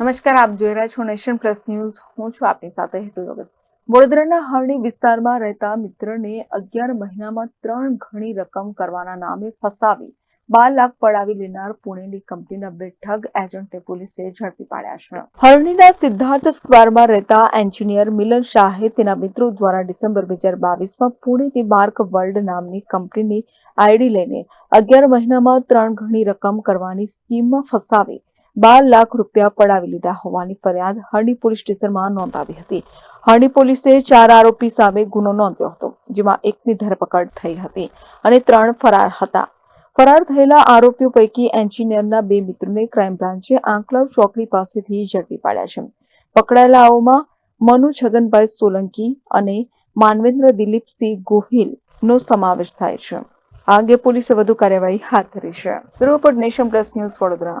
નમસ્કાર, આપ જોઈ રહ્યા છો નેશન પ્લસ ન્યૂઝ. હું છું આપની સાથે હેતુ વગર વડોદરાના હરણી વિસ્તારમાં રહેતા મિત્રને અગિયાર મહિનામાં ત્રણ ઘણી રકમ કરવાના નામે ફસાવી બાર લાખ પડાવી લેનાર પુણેની કંપનીના બે ઠગ એજન્ટને પોલીસે ઝડપી પાડ્યા છે. હરણીના સિદ્ધાર્થ સ્ક્વેરમાં રહેતા એન્જિનિયર મિલન શાહે તેના મિત્રો દ્વારા ડિસેમ્બર બે હજાર બાવીસમાં પુણેની માર્ક વર્લ્ડ નામની કંપનીની આઈડી લઈને અગિયાર મહિનામાં ત્રણ ઘણી રકમ કરવાની સ્કીમમાં ફસાવી બાર લાખ રૂપિયા પડાવી લીધા હોવાની ફરિયાદ હરણી પોલીસ સ્ટેશનમાં નોંધાવી હતી. હરણી પોલીસે ચાર આરોપી સામે ગુનો નોંધ્યો હતો, જેમાં એકની ધરપકડ થઈ હતી અને ત્રણ ફરાર હતા. ફરાર થયેલા આરોપીઓ પૈકી એન્જિનિયરના બે મિત્રોને ક્રાઇમ બ્રાન્ચે આંકલાવ ચોકડી પાસેથી ઝડપી પાડ્યા છે. પકડાયેલાઓમાં મનુ છગનભાઈ સોલંકી અને માનવેન્દ્ર દિલીપસિંહ ગોહિલ નો સમાવેશ થાય છે. આ અંગે પોલીસે વધુ કાર્યવાહી હાથ ધરી છે. Report Nation Plus News Vadodara.